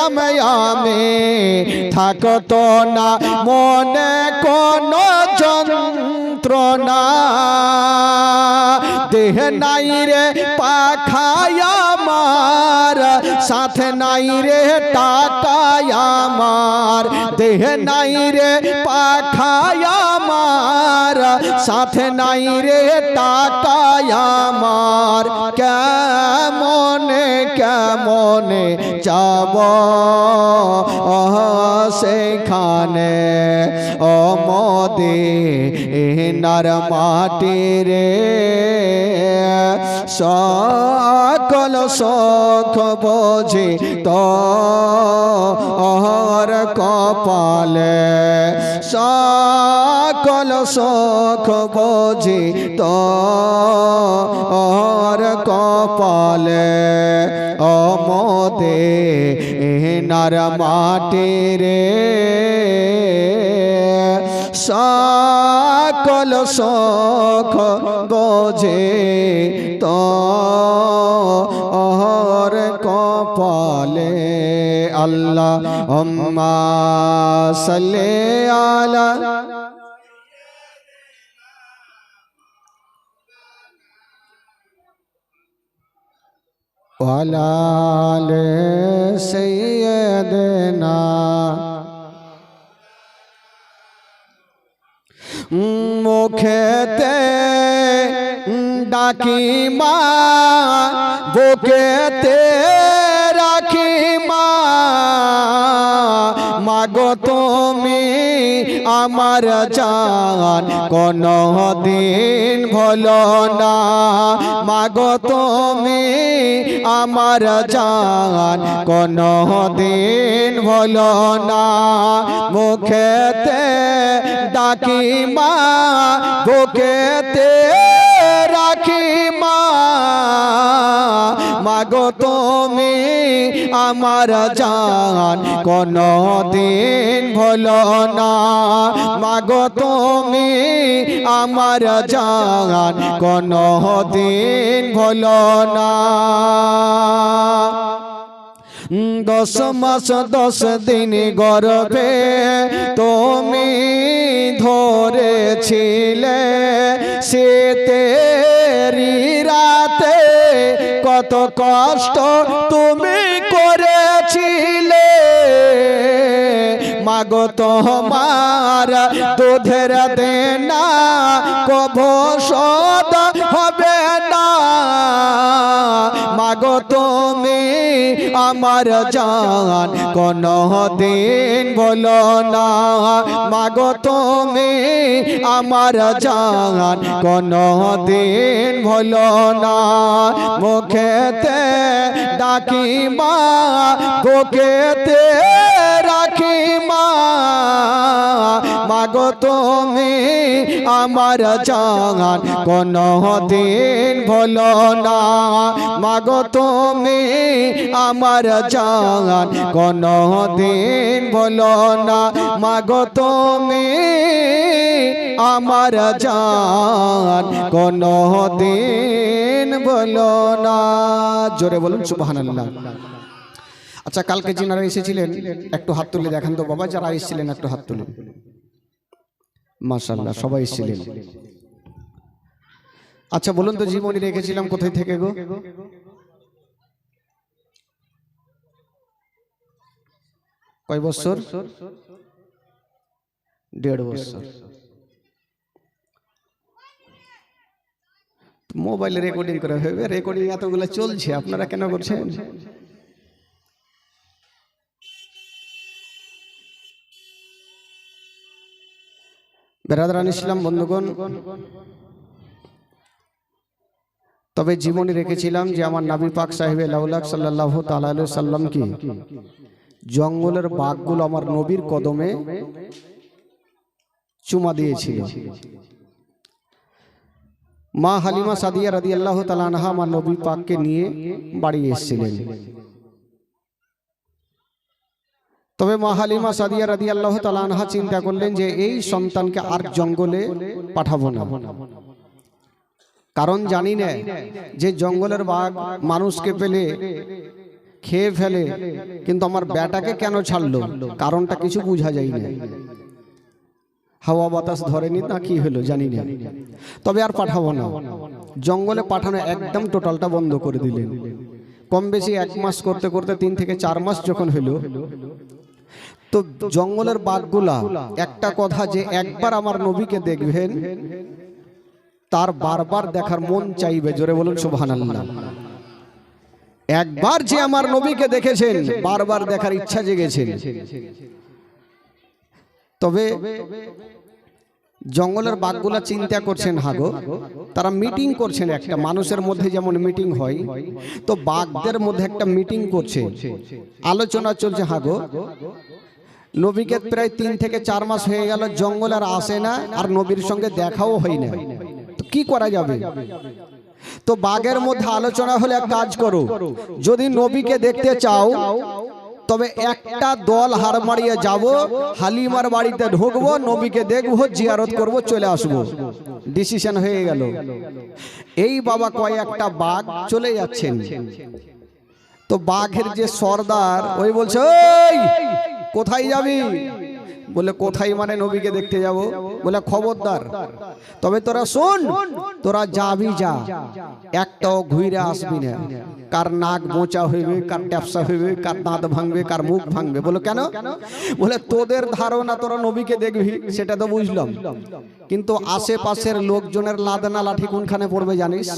যেতাম আমি থাকতো না মনে কোনো যন্ত্রণা দেহ নাই রে পাখায় আমার সাথে নাই রে টাকায় আমার দেহ নাই রে পাখায় আমার সাথে নাই রে টাকায় আমার কেমনে কেমনে যাব? সেখানে অমদে নার মাটি রে। সকল শোক বোঝে তো অহর কপালে। সকল শোক বোঝে তো অহর কপালে। নার মাটি সকল শখ বোঝে তো অহর কপালে আল্লাহ সাল্লে আলা ওয়ালাল সৈয়দনা। মুখেতে ডাকি মা বুকেতে রাখি মা মাগো তুমি আমার জান কোন দিন ভলো না। মাগো তুমি আমার জান কোন দিন ভলো না। মুখেতে ডাকি মা বুকেতে মাগো তুমি আমার জান কোন দিন ভলো না। মাগো তুমি আমার জান কোন দিন ভলো না। দশ মাস, দশ দিন গর্ভে তুমি ধরেছিলে শীতে কষ্ট তুমি করেছিলে। মাগো তোমার দুধের দেনা কভ সদ হবে না। মাগো তুমি আমার জান কোন দিন বলো না। মাগো তুমি আমার জান কোন দিন বলো না। মুখেতে ডাকি মা বুকেতে রাখি মা। মাগো তুমি আমার জান কোন দিন ভলো না। মাগো তুমি আমার জান কোন দিন ভলো না। মাগো তুমি আমার জান কোন দিন বলো না। জোরে বলুন, সুবহানাল্লাহ। আচ্ছা কালকে যিনারা এসেছিলেন, একটু হাত তুলে দেখান তো বাবা, যারা এসেছিলেন একটু হাত তুলে। মাশাল্লাহ সবাই এসেছিলেন। আচ্ছা বলুন তো জীবনী রেখেছিলাম কোথায় থেকে গো? কয় বছর? দেড় বছর। মোবাইলে রেকর্ডিং করা হবে রেকর্ডিং এতগুলো চলছে, আপনারা কেন করছেন? বেরাদারান ইসলাম, বন্ধুগণ, তবে জীবনে রেখেছিলাম যে আমার নাবি পাক সাহেব লাউলাক সাল্লাহ তাল্লাহ সাল্লাম কি? জঙ্গলের বাঘগুলো আমার নবীর কদমে চুমা দিয়েছিল। মা হালিমা সাদিয়া রাদি আল্লাহ তালানহা আমার নবী পাককে নিয়ে বাড়ি এসেছিলেন। তবে মা হালিমা সাদিয়া রাদি আল্লাহ তালানহা চিন্তা করলেন যে এই সন্তানকে আর জঙ্গলে পাঠাবো না। কারণ জানি না যে জঙ্গলের বাঘ মানুষকে পেলে, খেয়ে ফেলে, কিন্তু আমার ব্যাটাকে কেন ছাড়লো? কারণটা কিছু বোঝা যায় না। হাওয়া বাতাস ধরেনি না কি হলো জানি না। তবে আর পাঠাবো না। জঙ্গলে পাঠানো একদম টোটালটা বন্ধ করে দিলেন। কম বেশি এক মাস করতে করতে তিন থেকে চার মাস যখন হলো তো জঙ্গলের বাঘগুলা, একটা কথা যে একবার আমার নবীকে দেখবেন, তার বারবার দেখার মন চাইবে। জোরে বলুন, সুবহানাল্লাহ। একবার যে আমার নবীকে দেখেছেন, বারবার দেখার ইচ্ছা জেগেছেন। তবে জঙ্গলের বাঘগুলা চিন্তা করছেন হাগো তারা মিটিং করছেন একটা, মানুষের মধ্যে যেমন মিটিং হয়, তো বাঘদের মধ্যে একটা মিটিং করছে। আলোচনা চলছে হাগো নবীকে প্রায় তিন থেকে চার মাস হয়ে গেল জঙ্গল আর আসে না, আর নবীর সঙ্গে দেখাও হয় না। তো কি করা যাবে? তো বাঘের মধ্যে আলোচনা হলে এক কাজ করো, যদি নবীকে দেখতে চাও, তবে একটা দল হার মারিয়ে যাব, হালিমার বাড়িতে ঢুকবো, নবীকে দেখব, জিয়ারত করব, চলে আসব। ডিসিশন হয়ে গেল। এই বাবা কয়েকটা বাঘ চলে যাচ্ছেন। তো বাঘের যে সর্দার, ওই বলছে কোথায় যাবি? বলে, কোথায় মানে নবীকে দেখতে যাব? বলে, খবরদার। তবে তোরা শোন, তোরা যাবি যা। একটাও ঘুরে আসবি না। কার নাক বোঁচা হইবে, কার ট্যাপসা হইবে, কার দাঁত ভাঙবে, কার মুখ ভাঙবে। বলে, কেন? বলে, তোদের ধারণা তোরা নবীকে দেখবি, সেটা তো বুঝলাম। কিন্তু আশেপাশের লোকজনের লাদনা লাঠি কোনখানে পড়বে জানিস?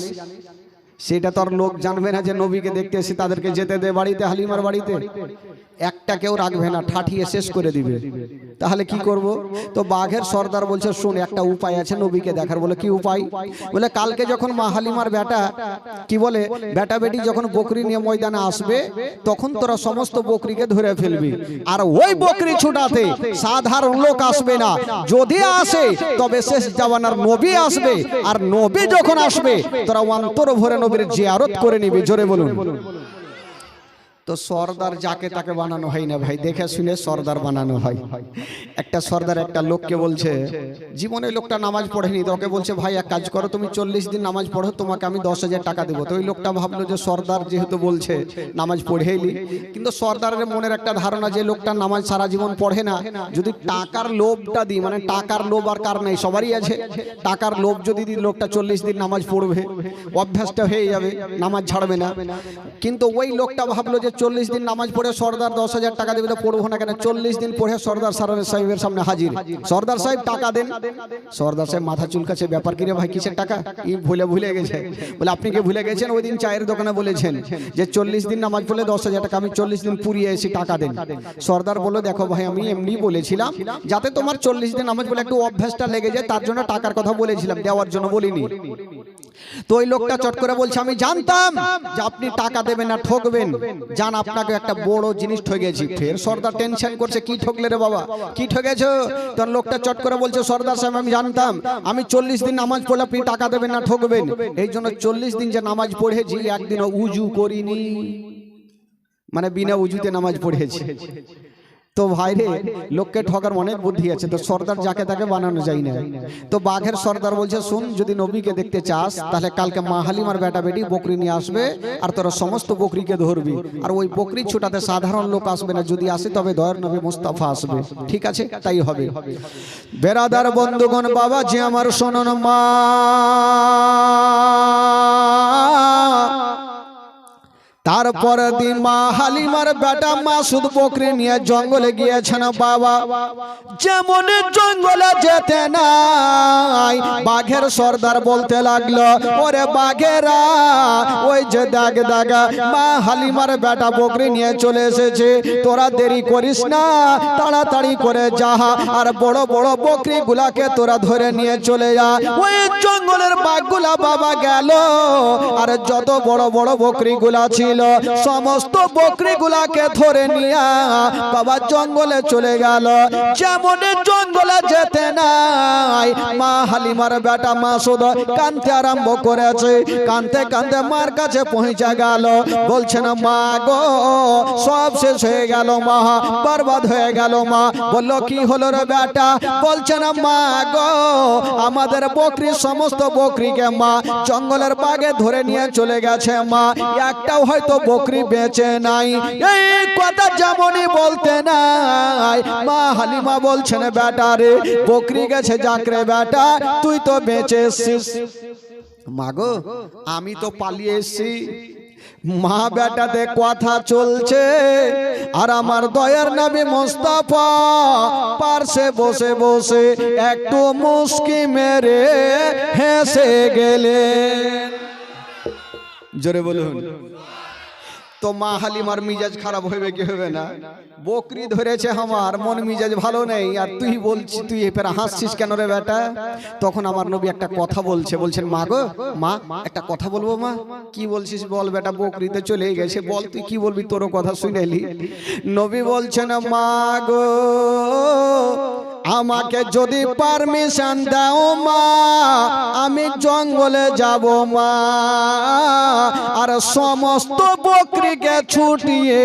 সেটা তোর লোক জানবে না যে নবীকে দেখতে এসে তাদেরকে যেতে দে বাড়িতে, হালিমার বাড়িতে। একটা কেউ রাখবে না, ঠাঠিয়ে শেষ করে দিবে। তাহলে কি করব? তো বাঘের সর্দার বলছে, শুন, একটা উপায় আছে নবীকে দেখার। বলে, কি উপায়? বলে, কালকে যখন মাহালিমার বেটা, কি বলে, বেটা বেটি যখন বকরি নিয়ে ময়দানে আসবে, তখন তোরা সমস্ত বকরিকে ধরে ফেলবি। আর ওই বকরি ছুটাতে সাধারণ লোক আসবে না। যদি আসে, তবে শেষ জামানার নবী আসবে। আর নবী যখন আসবে, তোরা অন্তর ভরে নবীর জিয়ারত করে নিবি। জোরে বলুন। তো সর্দার যাকে তাকে বানানো হয় না ভাই? দেখে শুনে সর্দার বানানো হয়। একটা সর্দার একটা লোককে বলছে, জীবনে লোকটা নামাজ পড়েনি। তোকে বলছে, ভাই, এক কাজ করো, তুমি চল্লিশ দিন নামাজ পড়ো, তোমাকে আমি দশ হাজার টাকা দেবো। তো ওই লোকটা ভাবলো যে সর্দার যেহেতু বলছে, নামাজ পড়েইলি কিন্তু সর্দারের মনের একটা ধারণা যে লোকটা নামাজ সারা জীবন পড়ে না, যদি টাকার লোভটা দিই মানে টাকার লোভ আর কার নেই, সবারই আছে। টাকার লোভ যদি দিই, লোকটা চল্লিশ দিন নামাজ পড়বে, অভ্যাসটা হয়ে যাবে, নামাজ ছাড়বে না। কিন্তু ওই লোকটা ভাবলো যে চল্লিশ দিন নামাজ পড়ে সর্দার দশ হাজার টাকা দেবে পড়ব না কেন? চল্লিশ দিন পড়ে সর্দার সারার সাহেবের সামনে হাজির। সর্দার সাহেব টাকা দেন। সর্দার সাহেব মাথা চুলকাছে ব্যাপার কি রে ভাই, কিসের টাকা? ই ভুলে ভুলে গেছে। বলে, আপনি কি ভুলে গেছেন? ওই দিন চায়ের দোকানে বলেছেন যে চল্লিশ দিন নামাজ পড়লে দশ হাজার টাকা, আমি চল্লিশ দিন পুরিয়ে এসে টাকা দেন। সর্দার বলল, দেখো ভাই, আমি এমনি বলেছিলাম, যাতে তোমার চল্লিশ দিন নামাজ বলে একটু অভ্যাসটা লেগে যায়, তার জন্য টাকার কথা বলেছিলাম, দেওয়ার জন্য বলিনি। তো ওই লোকটা চট করে বলছে আমি জানতাম যে আপনি টাকা দেবেন না ঠকবেন জান আপনাকে একটা বড় জিনিস ঠকেছি ফের সর্দার টেনশন করছে কি ঠকলে রে বাবা? কি ঠকেছো তখন লোকটা চট করে বলছে সর্দার সাহেব আমি জানতাম আমি চল্লিশ দিন নামাজ পড়লে আপনি টাকা দেবেন না ঠকবেন এই জন্য চল্লিশ দিন যে নামাজ পড়েছি একদিনও উজু করিনি। মানে বিনা উজুতে নামাজ পড়েছি। তো ভাই রে, লোককে ঠকার অনেক বুদ্ধি আছে, তো সর্দার যাকে তাকে বানানো যায় না। তো বাঘের সর্দার বলছে, শুন, যদি নবীকে দেখতে চাস, তাহলে কালকে মা হালিমার বেটা বেটি বকরি নিয়ে আসবে, আর তোরা সমস্ত বকরিকে ধরবি। আর ওই বকরি ছোটাতে সাধারণ লোক আসবে না, যদি আসে তবে দয়ার নবী মুস্তাফা আসবে। ঠিক আছে? তাই হবে। বেরাদার বন্ধুগণ বাবা যে আমার শোনন মা। তারপরে দিন মা হালিমার বেটা মা মাসুদ বকরি নিয়ে জঙ্গলে গিয়েছেন বাবা। যেমন জঙ্গলে যেতে নাই, বাঘের সর্দার বলতে লাগল, ওরে বাঘেরা, ওই যে দাগ দাগা, মা হালিমার বেটা বকরি নিয়ে চলে এসেছে। তোরা দেরি করিস না, তাড়াতাড়ি করে যাহা আর বড় বড় বকরি গুলাকে তোরা ধরে নিয়ে চলে যা ওই জঙ্গলের বাঘগুলা বাবা গেল, আর যত বড় বড় বকরি গুলা ছিল সমস্ত বকরি গুলাকে ধরে নিয়ে বাবা জঙ্গলে চলে গেল। যেমন জঙ্গলে যেতে নাই, মা হালিমার বেটা মাসুদ কানতে আরম্ভ করেছে। কানতে কানতে মার কাছে পৌঁছে গেল। বলছেন মা গো, সব শেষ হয়ে গেল মা, বরবাদ হয়ে গেল মা। বলল, কি হলো রে বেটা? বলছেন মা গো, আমাদের বকরি, সমস্ত বকরিকে মা জঙ্গলের বাগে ধরে নিয়ে চলে গেছে মা। একটাও হয়তো হয়তো বকরি বেঁচে নাই। এই কথা যেমনই বলতে নাই মা হালিমা বলছেন বেটা রে বকরি গেছে যাকরে বেটা তুই তো বেঁচে এসছিস। মাগো আমি তো পালিয়ে এসছি। মা বেটাতে কথা চলছে আর আমার দয়ার নামে মোস্তাফা পার্শ্বে বসে বসে একটু মুস্কি মেরে হেসে গেলে জোরে বলুন। তো মা হালিমার মিজাজ খারাপ হইবে কি হবে না? বকরি ধরেছে আমার, মন মিজাজ ভালো নেই, আর তুই বলছি, তুই এবার হাসছিস কেন রে বেটা? তখন আমার নবী একটা কথা বলছে, বলছেন, মা গো, মা, একটা কথা বলব মা? কি বলছিস বল বেটা, বকরিতে চলে গেছে, বল তুই কি বলবি, তোরও কথা শুনেলি? নবী বলছেন, মা গো আমাকে যদি পারমিশন দাও মা, আমি জঙ্গলে যাব মা। আর সমস্ত বকরিকে ছুটিয়ে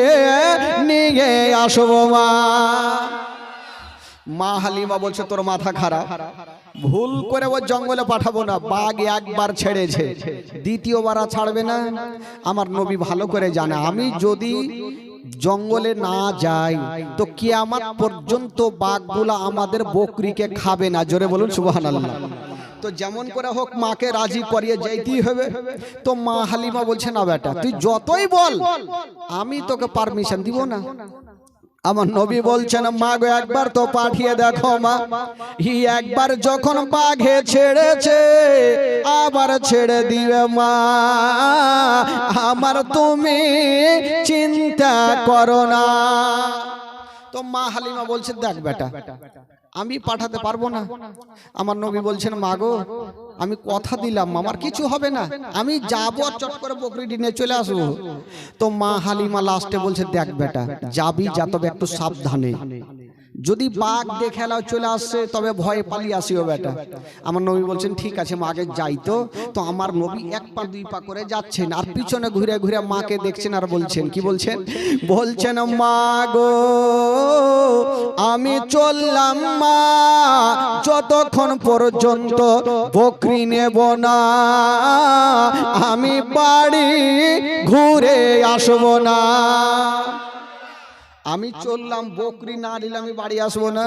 নিয়ে আসব মা। মা হালিমা বলছে, তোর মাথা খারাপ। ভুল করে ও জঙ্গলে পাঠাবো না, বাঘ একবার ছেড়েছে। দ্বিতীয়বার ছাড়বে না। আমার নবী ভালো করে জানে, আমি যদি জঙ্গলে না যাই তো কি আমার পর্যন্ত বাঘগুলা আমাদের বকরিকে খাবে না। জোরে বলুন সুবহানাল্লাহ। তো যেমন করে হোক মাকে রাজি করিয়ে যাইতেই হবে। তো মা হালিমা বলছে না বেটা তুই যতই বল আমি তোকে পারমিশন দিব না। আমার নবী বলছেন, মা গো, একবার তো পাঠিয়ে দেখো মা। হি, একবার যখন বাঘে ছেড়েছে, আবার ছেড়ে দিবে মা। আমার তুমি চিন্তা করো না। তো মা হালিমা বলছে, দেখ বেটা, আমি পাঠাতে পারব না। আমার নবী বলছেন মাগো আমি কথা দিলাম আমার কিছু হবে না। আমি যাব আর চট করে বকরিটি নিয়ে চলে আসব। তো মা হালিমা লাস্টে বলছে, দেখ বেটা, যাবি যা, তবে একটু সাবধানে। যদি বাঘ দেখে চলে আসছে তবে ভয়ে পালিয়ে আসিও বেটা। আমার নবী বলছেন, ঠিক আছে, মা আগে যাই তো। তো আমার নবী এক পা, দুই পা করে যাচ্ছেন আর পিছনে ঘুরে ঘুরে মাকে দেখছেন আর বলছেন, কি বলছেন? বলছেন, মা গো আমি চললাম মা, যতক্ষণ পর্যন্ত বকরি নেব না, আমি বাড়ি ঘুরে আসব না। আমি চললাম, বকরি না নিলে আমি বাড়ি আসব না।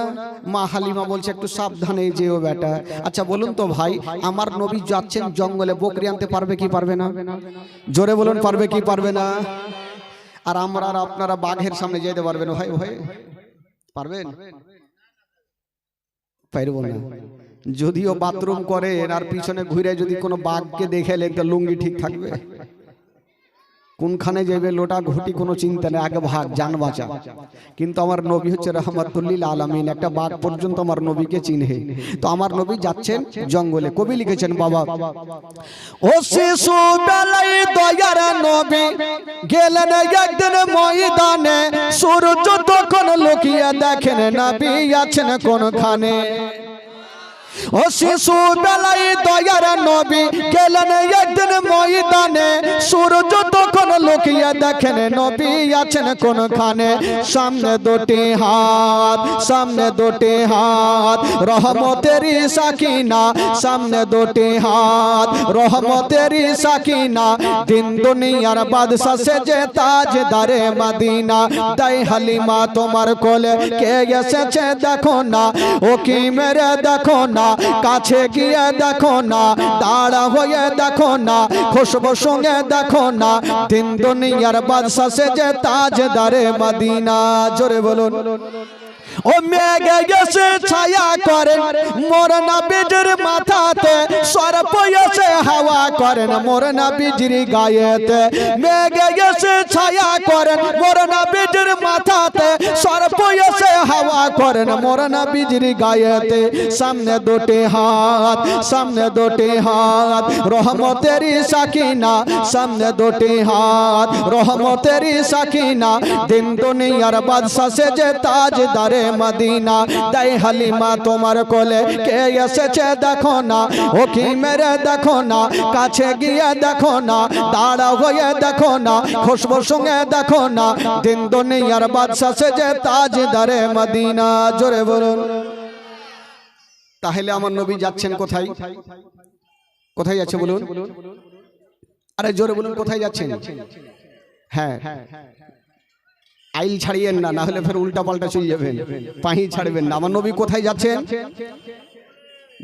মা হালিমা বলছে, একটু সাবধানে যেও বেটা। আচ্ছা বলুন তো ভাই, আমার নবী যাচ্ছেন জঙ্গলে, বকরি আনতে পারবে কি পারবে না? জোরে বলুন, পারবে কি পারবে না? আর আমরা আর আপনারা বাঘের সামনে যেতে পারবেন ভাই ভাই। পারবেন? পারব না। যদিও বাথরুম করেন আর পিছনে ঘুরে যদি কোনো বাঘকে দেখে একটা লুঙ্গি ঠিক থাকবে। কোনখানে যাবে লোটা ঘুটি কোনো চিন্তা নেই, আগে ভাগ, যান বাঁচা। কিন্তু আমার নবী হচ্ছে রহমতুল্লিল আলমিন, একটা বাঘ পর্যন্ত আমার নবীকে চিনহে। তো আমার নবী যাচ্ছেন জঙ্গলে, কবি লিখেছেন, বাবা, ও শিশু বেলায় দয়ার নবী, গেলেন একদিন ময়দানে, সূর্য তখন লুকিয়ে দেখেন নবী আছেন কোনখানে? ও শিশু বেলায় দয়ার নবী গেলেন একদিন ময়দানে। সূর্য তখন লুকিয়ে দেখেন নবী আছেন কোনখানে। সামনে দুটি হাত, সামনে দুটি হাত, রহমতেরই সাকিনা। সামনে দুটি হাত, রহমতেরই সাকিনা। দিন দুনিয়ার বাদশা সে যে তাজদারে মদিনা। তাই হালিমা তোমার কোলে কে এসেছে দেখো না, ও কি মেরে দেখো না। কাছে গিয়ে দেখো না, দাঁড়া হয়ে দেখো না, খুশবো সঙ্গে দেখো না দিন দুনিয়ার বাদশা সে যে তাজদারে মদিনা। জোরে বলুন। ও মেঘে গেছে, ছায়া করেন। মোর না বীজের মাথাতে সর্প এসে হাওয়া করেন। মোর না বীজের গায়েতে মেঘে গেছে, ছায়া করেন। মোর না বীজের মাথাতে সর্প এসে হাওয়া করেন। মোর না বীজের গায়েতে সামনে দুটি হাত, সামনে দুটি হাত। রহমতেরই সাকিনা, সামনে দুটি হাত। রহমতেরই সাকিনা, দিন দুনিয়ার বাদশা সে যে তাজদারে মদিনা তাই হালিমা তোমার কোলে কে এসেছে দেখো না ও কি মেরে দেখো না, কাছে গিয়ে দেখো না দাঁড়া হয়ে দেখো না, খুশবু সঙ্গে দেখো না, দিন দুনিয়ার বাদশা সে যে তাজদারে মদিনা, জোরে বলুন। তাহলে আমার নবী যাচ্ছেন কোথায়? কোথায় যাচ্ছে বলুন? আরে জোরে বলুন, কোথায় যাচ্ছেন? হ্যাঁ হ্যাঁ। আইল ছাড়িয়েন না না হলে ফের উল্টা পাল্টা চলে যাবেন। পাহি ছাড়বেন না। আমার নবী কোথায় যাচ্ছেন?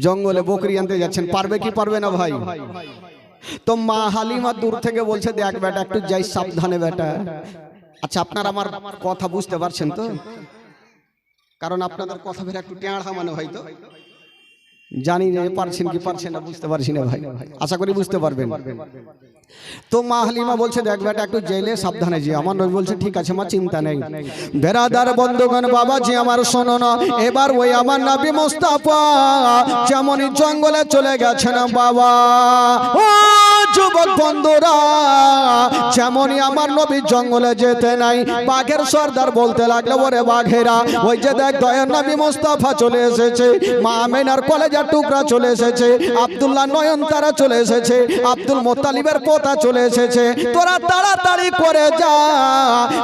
জঙ্গলে বকরি আনতে যাচ্ছেন। পারবে কি পারবে না ভাই? তো মা হালিমা দূর থেকে বলছে, দেখ বেটা, একটু যাই সাবধানে বেটা। আচ্ছা আপনার আমার কথা বুঝতে পারছেন তো? কারণ আপনাদের কথা ফের একটু টেঁড়া মানে হয়তো। জানি না পারছেন কি পারছেন না বুঝতে পারছি না ভাই। আশা করি বুঝতে পারবেন। তো মা হালিমা বলছে দেখ বেটা একটু জেলে সাবধানে যে আমার নবী বলছে ঠিক আছে মা চিন্তা নেই। বেরাদার বন্ধুগণ বাবা যে আমার শোনো না। এবার ওই আমার নাবি মোস্তাফা যেমন জঙ্গলে চলে গেছে না বাবা। ও যুবক বন্ধুরা, যেমনই আমার নবী জঙ্গলে যেতে নাই, বাঘের সর্দার বলতে লাগল, ওরে বাঘেরা, ওই যে দেখ, দয়ার নবী মোস্তাফা চলে এসেছে, মা আমেনার কলেজের টুকরা চলে এসেছে, আব্দুল্লাহ নয়ন তারা চলে এসেছে, আব্দুল মোতালিবের পোতা চলে এসেছে, তোরা তাড়াতাড়ি করে যা,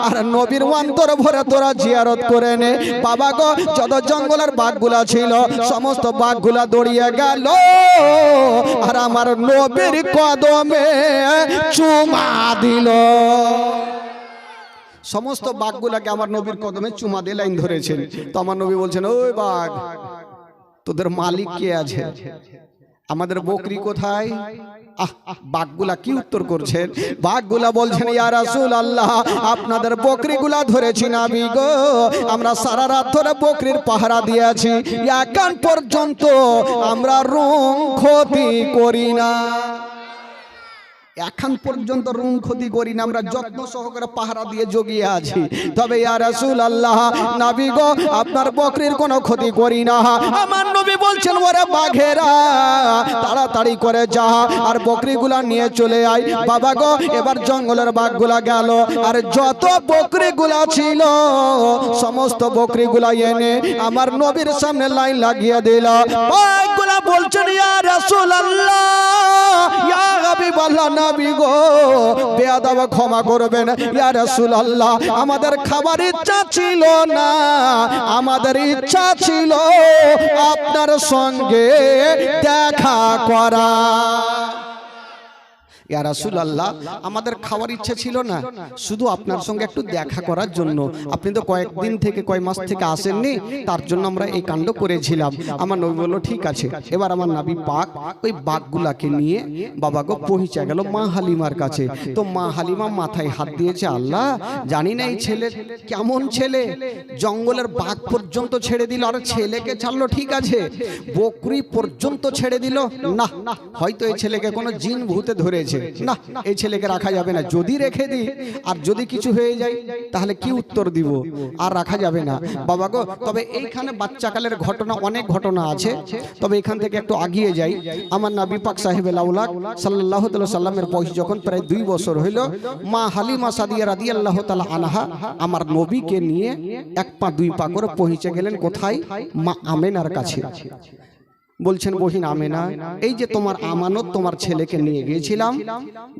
আর নবীর অন্তর ভরে তোরা জিয়ারত করে নে। বাবা গো, যত জঙ্গলের বাঘগুলা ছিল, সমস্ত বাঘগুলা দৌড়িয়ে গেল। আমার নবীর কদমে চুমা দিল। সমস্ত বাঘগুলাকে আমার নবীর কদমে চুমা দিয়ে লাইন ধরেছেন। তো আমার নবী বলছেন, ওই বাঘ, তোদের মালিক কে আছে? আমাদের বকরি কোথায়? বাঘগুলা কি উত্তর করছেন? বাঘগুলা বলছেন ইয়ার আসুল আল্লাহ আপনাদের বকরিগুলা ধরেছি না গো। আমরা সারা রাত ধরে বকরির পাহারা দিয়েছি। এখন পর্যন্ত আমরা রুম ক্ষতি করি না। এখন পর্যন্ত রুম ক্ষতি করি না আমরা যত্ন সহকারে পাহারা দিয়ে জগিয়ে আছি। তবে ইয়া আল্লাহ নবী গো, আপনার বকরির কোনো ক্ষতি করি না। আমার নবী বলছেন, ওরে বাঘেরা, তাড়াতাড়ি করে যা আর বকরিগুলা নিয়ে চলে আয়। বাবা গো, এবার জঙ্গলের বাঘগুলা গেল, আর যত বকরিগুলা ছিল, সমস্ত বকরিগুলা এনে আমার নবীর সামনে লাইন লাগিয়ে দিল। বাঘগুলা বলছেন, ইয়া আল্লাহ ইয়া হাবিবাল্লাহ নবী গো বেয়াদব ক্ষমা করবেন। ইয়া রাসূলুল্লাহ, আমাদের খাবার ইচ্ছা ছিল না। আমাদের ইচ্ছা ছিল আপনার সঙ্গে দেখা করা। ইয়া রাসূলুল্লাহ, আমাদের খাওয়ার ইচ্ছে ছিল না। শুধু আপনার সঙ্গে একটু দেখা করার জন্য। আপনি তো কয়েকদিন থেকে, কয় মাস থেকে আসেননি, তার জন্য আমরা এই কাণ্ড করেছিলাম। আমার নবী বলল, ঠিক আছে। এবার আমার নাবি পাক ওই বাঘগুলাকে নিয়ে বাবা গো পৌঁছে গেল মা হালিমার কাছে। তো মা হালিমা মাথায় হাত দিয়েছে, আল্লাহ, জানি না এই ছেলে কেমন ছেলে। জঙ্গলের বাঘ পর্যন্ত ছেড়ে দিল, আর ছেলেকে ছাড়লো, ঠিক আছে। বকরি পর্যন্ত ছেড়ে দিল। না, হয়তো এই ছেলেকে কোনো জিন ভূতে ধরেছে। না এই ছেলেকে রাখা যাবে না। যদি রেখে দিই আর যদি কিছু হয়ে যায় তাহলে কি উত্তর দিব? আর রাখা যাবে না। বাবা গো তবে এইখানে বাচ্চাকালের ঘটনা অনেক ঘটনা আছে। তবে এখান থেকে একটু আগিয়ে যাই। আমার নাবি পাক সাহেব লাউলাক সাল্লাহ সাল্লামের বয়স যখন প্রায় দুই বছর হইল মা হালিমা সাদিয়া রাদি আল্লাহ তালা আনহা আমার নবীকে নিয়ে এক পা দুই পা করে পৌঁছে গেলেন কোথায়? মা আমেনার কাছে। বলছেন বহিন আমেনা। এই যে তোমার আমানত তোমার ছেলেকে নিয়ে গিয়েছিলাম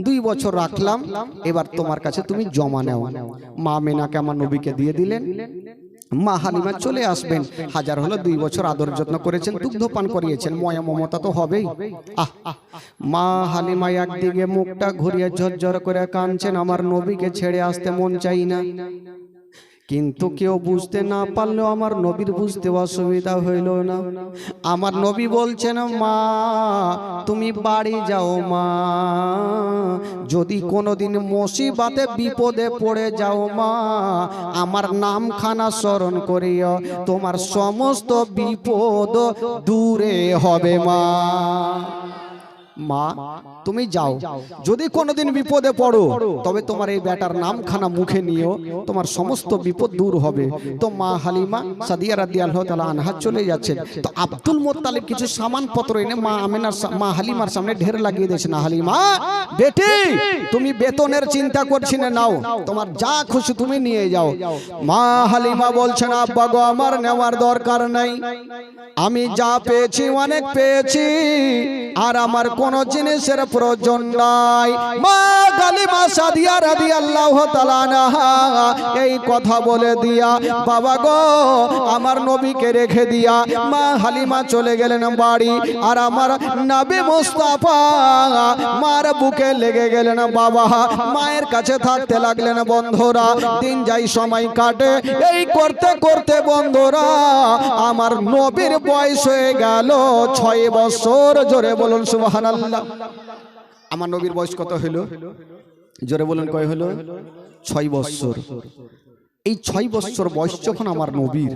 দুই বছর রাখলাম এবার তোমার কাছে তুমি জমা নেও। মা মেনাকে আমার নবীকে দিয়ে দিলেন। মা হালিমা চলে আসবেন। হাজার হলো দুই বছর আদর যত্ন করেছেন দুগ্ধ পান করিয়েছেন। ময়া মমতা তো হবেই। আহ মা হালিমা একদিকে মুখটা ঘুরিয়ে ঝরঝর করে কাঁদছেন আমার নবীকে ছেড়ে আসতে মন চাই না। কিন্তু কেউ বুঝতে না পারলেও আমার নবীর বুঝতে অসুবিধা হইল না। আমার নবী বলছেন মা তুমি বাড়ি যাও মা। যদি কোনোদিন মুসিবাতে বিপদে পড়ে যাও মা। আমার নামখানা স্মরণ করিও। তোমার সমস্ত বিপদ দূরে হবে মা। মা তুমি যাও। যদি কোনোদিন বিপদে পড়ো তবে তোমার এই বেটার নামখানা মুখে নিও। তোমার সমস্ত বিপদ দূর হবে। তো মা হালিমা সাদিয়া রাদিয়াল্লাহু তাআলা আনহা চলে যাচ্ছেন। তো আব্দুল মোত্তালিব কিছু সামান পত্র এনে মা আমিনার মা হালিমার সামনে ঢের লাগিয়ে দিয়েছে না হালিমা। বেটি তুমি বেতনের চিন্তা করছি না নাও। তোমার যা খুশি তুমি নিয়ে যাও। মা হালিমা বলছেন আব্বা গো আমার নেওয়ার দরকার নাই। আমি যা পেয়েছি অনেক পেয়েছি আর আমার কোন জিনিসের প্রয়োজন নাই। মা গালিমা সাদিয়া রাদি আল্লাহ এই কথা বলে দিয়া, বাবা গো, আমার নবীকে রেখে দিয়া মা হালিমা চলে গেলেন বাড়ি, আর আমার নবী মুস্তাফা মার বুকে লেগে গেলেন বাবা। মায়ের কাছে থাকতে লাগলেন বন্ধুরা, দিন যাই সময় কাটে, এই করতে করতে বন্ধুরা, আমার নবীর বয়স হয়ে গেল ছয় বছর। জোরে বলুন সুবহানাল্লাহ আমার নবীর বয়স কত হলো জোরে বলেন, কয় হলো ছয় বছর। এই ছয় বছর বয়স যখন আমার নবীর,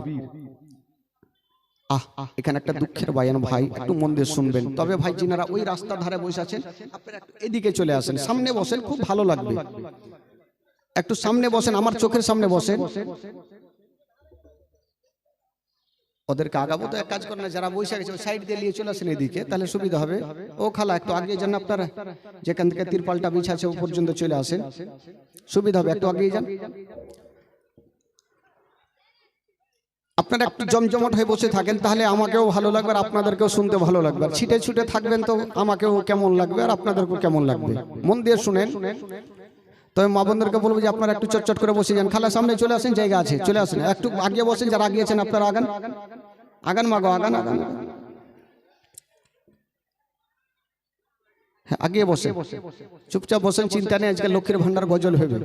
আহ, এখানে একটা দুঃখের বায়ান ভাই, একটু মন দিয়ে শুনবেন। তবে ভাই, যিনারা ওই রাস্তার ধারে বসে আছেন, আপনারা এদিকে চলে আসেন। সামনে বসেন, খুব ভালো লাগবে। একটু সামনে বসেন, আমার চোখের সামনে বসেন। ওদেরকে আগাবো, তো এক কাজ করেন না, যারা বসে গেছে সাইড দিয়ে নিয়ে চলে আসেন এদিকে, তাহলে সুবিধা হবে। ও খালা, একটু আগে যান আপনারা। যেখান থেকে তিরপালটা বিছাছে ও পর্যন্ত চলে আসেন। সুবিধা হবে, একটু আগিয়ে যান। আপনারা একটু জমজমট হয়ে বসে থাকেন, তাহলে আমাকেও ভালো লাগবে আর আপনাদেরকেও শুনতে ভালো লাগবে। আর ছিটে ছুটে থাকবেন তো আমাকেও কেমন লাগবে আর আপনাদেরকেও কেমন লাগবে? মন দিয়ে শুনেন। তবে মা বোনদেরকে বলব যে আপনারা একটু চটচট করে বসে যান। খালা, সামনে চলে আসেন, জায়গা আছে, চলে আসেন। একটু আগিয়ে বসেন, যারা আগিয়েছেন আপনারা আগান। আগান মাগো আগান আগান। হ্যাঁ আগিয়ে বসে চুপচাপ বসেন, চিন্তা নেই, আজকে লক্ষ্মীর ভান্ডার গজল হবে।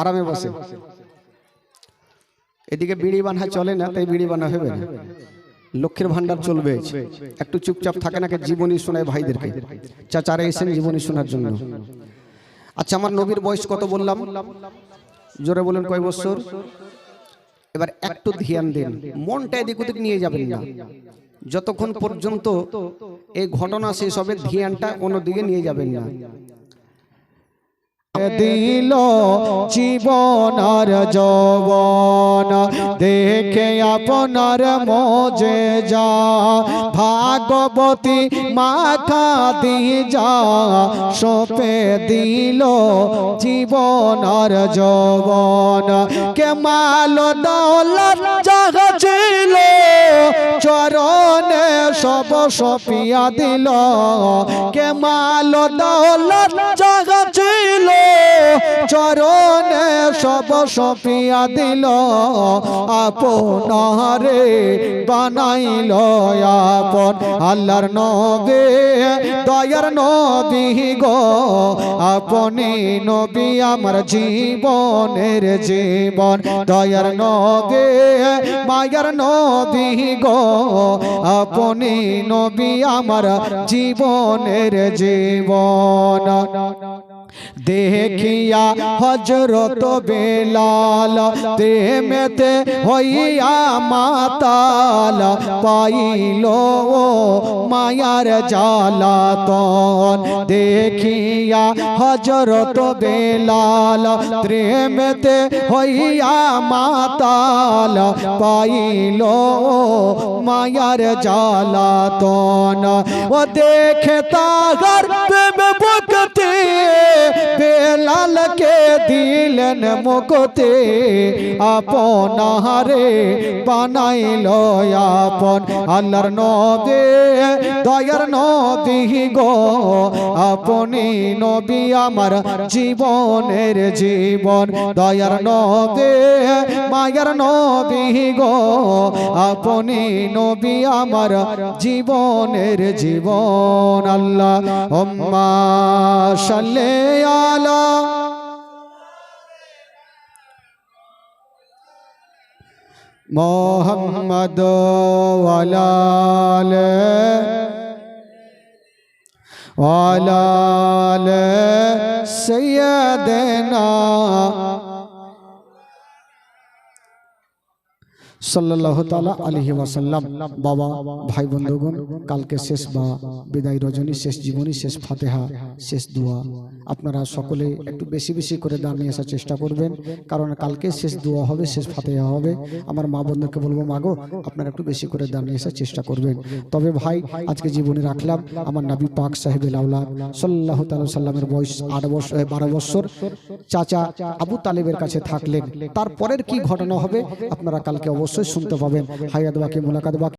আরামে বসে এদিকে বিড়ি বানা চলে না, তাই বিড়ি বানা হবে না। লক্ষ্মীর ভান্ডার চলবে। একটু চুপচাপ থাকে না জীবনী শোনায় ভাইদেরকে। চাচারা এসেন জীবনী শোনার জন্য। আচ্ছা আমার নবীর বয়স কত বললাম? জোরে বলেন কয় বছর? এবার একটু ধ্যান দিন। মনটা এদিক ওদিক নিয়ে যাবেন না। যতক্ষণ পর্যন্ত এই ঘটনা শেষ হবে ধ্যানটা অন্যদিকে নিয়ে যাবেন না। দিল জীবন আর যৌবন। দেখে আপনার মজে যা, ভাগবতী মাখা দি যা, সপে দিল জীবন আর যৌবন। কে মাল দৌলত জাগা ছিল চরণে সব সপিয়া দিল। কে মাল দৌলত জাগা ছিল, চরণে সব সপিয়া দিল আপনারে বানাইল আপন। আল্লাহর নবে, দয়ার নবী গো, আপনি নবী আমার জীবনের জীবন। দয়ার নবে, মায়ার নবী গো, আপনি নবী আমার জীবনের জীবন। দেখিয়া হজরত বেলাল প্রেমেতে হইয়া মাতাল, পাইল মায়ার জালাতন দেখিয়া হজরত বেলাল প্রেমেতে হইয়া মাতাল, পাইল মায়ার জালাতন ও দেখে তাগর প্রেম বকতে বেলালকে দিলেন মুকতে আপনারে বানাইল আপন। আল্লাহর নবে, দয়ার নবী গো, আপনি নবী আমার জীবনের জীবন। দয়ার নবে, মায়ার নবী গো, আপনি নবী আমার জীবনের জীবন। আল্লাহ সাল্লে আলা। মোহাম্মদ ওয়ালালে ওয়ালালে সৈয়দনা সাল্লাহ তালা আলহি ওয়াসাল্লাম। বাবা, ভাই, বন্ধুগণ, কালকে শেষ বা বিদায় রজনী, শেষ জীবনী, শেষ ফাতেহা, শেষ দোয়া। আপনারা সকলে একটু বেশি বেশি করে দান নিয়ে আসার চেষ্টা করবেন। কারণ কালকে শেষ দোয়া হবে, শেষ ফাতেহা হবে। আমার মা বন্ধুকে বলব মাগো আপনারা একটু বেশি করে দান নিয়ে আসার চেষ্টা করবেন। তবে ভাই, আজকে জীবনে রাখলাম আমার নাবি পাক সাহেবের আউলা সাল্লাহ তালু সাল্লামের বয়স আট বছর বারো বছর। চাচা আবু তালেবের কাছে থাকলেন। তারপরের কি ঘটনা হবে আপনারা কালকে অবশ্যই শুনতে পাবেন। হায়াত বাকি, মোলাকাত বাকি।